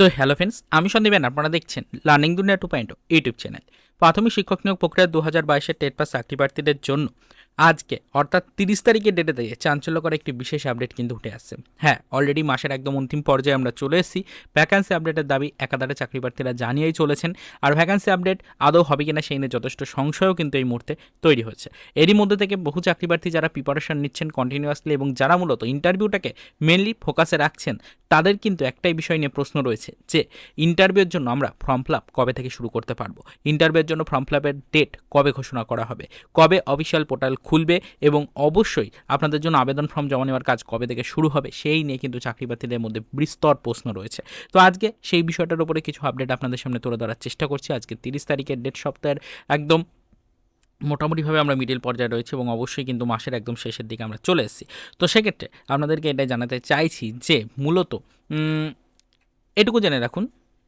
তো hello friends, আমি সন্দীপেন আপনারা দেখছেন লার্নিং দুনিয়া টু পয়েন্ট ইউটিউব চ্যানেল। প্রাথমিক শিক্ষক নিয়োগ প্রক্রিয়া দু হাজার বাইশের টেট পাস চাকরি প্রার্থীদের জন্য আজকে, অর্থাৎ তিরিশ তারিখের ডেটে দিয়ে চাঞ্চল্যকর একটি বিশেষ আপডেট কিন্তু উঠে আসছে। হ্যাঁ অলরেডি মাসের একদম অন্তিম পর্যায়ে আমরা চলে এসেছি। ভ্যাকান্সি আপডেটের দাবি একাধারে চাকরি প্রার্থীরা জানিয়েই চলেছেন। আর ভ্যাকান্সি আপডেট আদৌ হবে কিনা সেই নিয়ে যথেষ্ট সংশয়ও কিন্তু এই মুহূর্তে তৈরি হচ্ছে এরই মধ্যে থেকে বহু চাকরি প্রার্থী যারা প্রিপারেশন নিচ্ছেন কন্টিনিউয়াসলি এবং যারা মূলত ইন্টারভিউটাকে মেনলি ফোকাসে রাখছেন তাদের কিন্তু একটাই বিষয় নিয়ে প্রশ্ন রয়েছে যে ইন্টারভিউর জন্য আমরা ফর্ম ফিল কবে থেকে শুরু করতে পারব? ইন্টারভিউর জন্য ফর্ম ফিল ডেট কবে ঘোষণা করা হবে? কবে অফিসিয়াল পোর্টাল খুলবে? এবং অবশ্যই আপনাদের জন্য আবেদন ফর্ম জমা নেওয়ার কাজ কবে থেকে শুরু হবে? সেই নিয়ে কিন্তু চাকরি প্রার্থীদের মধ্যে বিস্তর প্রশ্ন রয়েছে। তো আজকে সেই বিষয়টার উপরে কিছু আপডেট আপনাদের সামনে তুলে ধরার চেষ্টা করছি। আজকে তিরিশ তারিখের ডেট সপ্তাহের একদম মোটামুটিভাবে আমরা মিডিল পর্যায়ে রয়েছি এবং অবশ্যই কিন্তু মাসের একদম শেষের দিকে আমরা চলে এসেছি। তো সেক্ষেত্রে আপনাদেরকে এটা জানাতে চাইছি যে, মূলত এটুকু জেনে রাখুন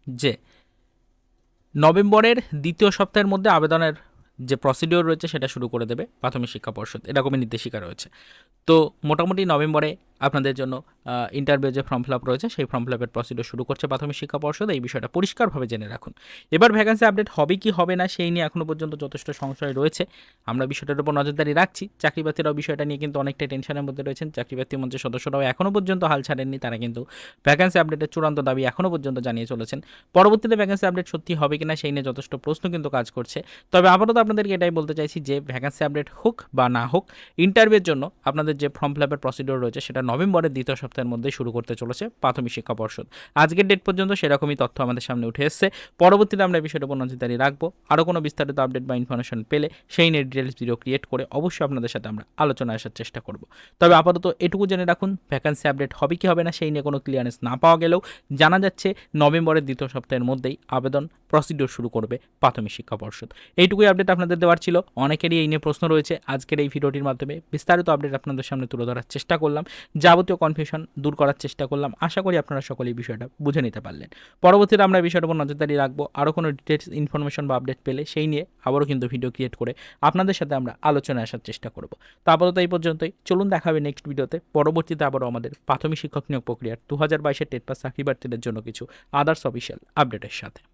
যে, নভেম্বরের দ্বিতীয় সপ্তাহের মধ্যে আবেদনের যে প্রসিডিওর রয়েছে সেটা শুরু করে দেবে প্রাথমিক শিক্ষা পর্ষদ। এরকমই নির্দেশিকা রয়েছে। তো মোটামুটি নভেম্বরে আপনাদের জন্য ইন্টারভিউ যে ফর্ম ফিল আপ রয়েছে, সেই ফর্ম ফিল আপের প্রসিডিওর শুরু করছে প্রাথমিক শিক্ষা পর্ষদ। এই বিষয়টা পরিষ্কারভাবে জেনে রাখুন। এবার ভ্যাকান্সি আপডেট হবে কি হবে না, সেই নিয়ে এখনও পর্যন্ত যথেষ্ট সংশয় রয়েছে। আমরা বিষয়টার উপর নজরদারি রাখছি। চাকরি প্রার্থীরাও বিষয়টা নিয়ে কিন্তু অনেকটাই টেনশনের মধ্যে রয়েছেন। চাকরি প্রার্থী মঞ্চের সদস্যরাও এখনও পর্যন্ত হাল ছাড়েননি। তারা কিন্তু ভ্যাকান্সি আপডেটের চূড়ান্ত দাবি এখনও পর্যন্ত জানিয়ে চলেছেন। পরবর্তীতে ভ্যাকান্সি আপডেট সত্যি হবে কিনা, সেই নিয়ে যথেষ্ট প্রশ্ন কিন্তু কাজ করছে। তবে আপাতত আপনাদেরকে এটাই বলতে চাইছি যে ভ্যাকান্সি আপডেট হোক বা না হোক ইন্টারভিউর জন্য আপনাদের যে ফর্ম ফিল আপের প্রসিডিওর রয়েছে, সেটা নভেম্বরের দ্বিতীয় সপ্তাহের মধ্যে শুরু করতে চলেছে প্রাথমিক শিক্ষা পর্ষদ। আজকের ডেট পর্যন্ত সেরকমই তথ্য আমাদের সামনে উঠে এসছে। পরবর্তীতে আমরা এই বিষয়টা উপর নজরদারি রাখব। আরও কোনো বিস্তারিত আপডেট বা ইনফরমেশন পেলে সেই নিয়ে ডিটেলস ভিডিও ক্রিয়েট করে অবশ্যই আপনাদের সাথে আমরা আলোচনা আসার চেষ্টা করব। তবে আপাতত এটুকু জেনে রাখুন ভ্যাকান্সি আপডেট হবে কি হবে না সেই নিয়ে কোনো ক্লিয়ারেন্স না পাওয়া গেলেও জানা যাচ্ছে নভেম্বরের দ্বিতীয় সপ্তাহের মধ্যেই আবেদন প্রসিডিওর শুরু করবে প্রাথমিক শিক্ষা পর্ষদ। এইটুকুই আপডেট আপনাদের দেওয়ার ছিল। অনেকেরই এই নিয়ে প্রশ্ন রয়েছে। আজকের এই ভিডিওটির মাধ্যমে বিস্তারিত আপডেট আপনাদের সামনে তুলে ধরার চেষ্টা করলাম, যাবতীয় কনফিউশন দূর করার চেষ্টা করলাম। আশা করি আপনারা সকলেই বিষয়টা বুঝে নিতে পারলেন। পরবর্তীতে আমরা বিষয়টার উপর নজরদারি রাখব। আরও কোনো ডিটেলস ইনফরমেশন বা আপডেট পেলে সেই নিয়ে আবারও কিন্তু ভিডিও ক্রিয়েট করে আপনাদের সাথে আমরা আলোচনায় আসার চেষ্টা করব। তো আপাতত এই পর্যন্তই। চলুন দেখা হবে নেক্সট ভিডিওতে পরবর্তীতে আবারও আমাদের প্রাথমিক শিক্ষক নিয়োগ প্রক্রিয়ার দু হাজার বাইশের টেট পাস চাকরি প্রার্থীদের জন্য কিছু আদার্স অফিসিয়াল আপডেটের সাথে।